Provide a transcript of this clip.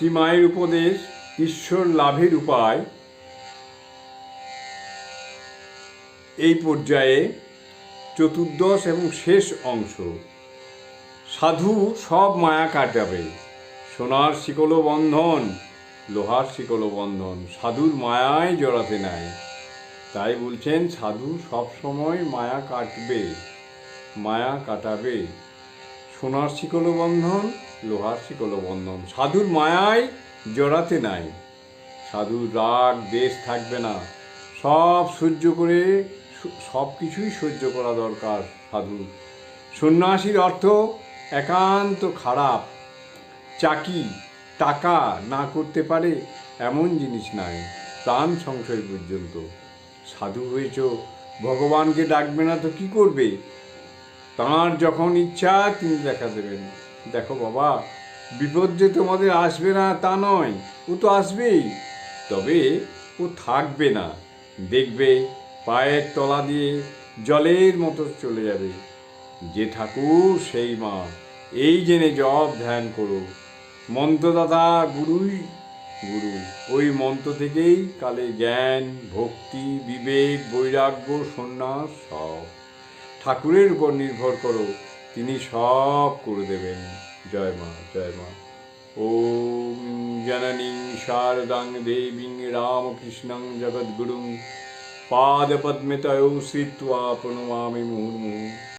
শ্রীমায়ের উপদেশ, ঈশ্বর লাভের উপায়। এই পর্যায়ে চতুর্দশ এবং শেষ অংশ। সাধু সব মায়া কাটাবে। সোনার শিকল বন্ধন, লোহার শিকল বন্ধন, সাধুর মায়ায় জড়াতে নাই। তাই বলছেন, সাধু সব সময় মায়া কাটবে, মায়া কাটাবে। সোনার শিকল বন্ধন লোহার শিকল বন্ধন। সাধুর মায়ায় জড়াতে নাই। সাধুর রাগ, দেশ থাকবে না। সব সহ্য করে সব কিছুই সহ্য করা দরকার সাধু সন্ন্যাসীর অর্থ একান্ত খারাপ। চাকি, টাকা না করতে পারে এমন জিনিস নাই, প্রাণ সংশয় পর্যন্ত। সাধু হয়েছ, ভগবানকে ডাকবে না তো কি করবে? তাঁর যখন ইচ্ছা তিনি দেখা দেবেন। দেখো বাবা, বিপদ যে তোমাদের আসবে না তা নয়, ও তো আসবেই। তবে ও থাকবে না, দেখবে পায়ের তলা দিয়ে জলের মতো চলে যাবে। যে ঠাকুর সেই মা, এই জেনে জব ধ্যান করো। মন্ত্রদাতা গুরুই গুরু, ওই মন্ত্র থেকেই কালে জ্ঞান, ভক্তি, বিবেক, বৈরাগ্য, সন্ন্যাস সব। ঠাকুরের উপর নির্ভর করো তিনি সব করে দেবেন। জয় মা জয় মা। ওম জননীং শারদাং দেবীং রামকৃষ্ণং জগদ্গুরুং। পাদপদ্মিতয়ৌ শ্রিত্বা প্রণমামি মুহুর্মুহু।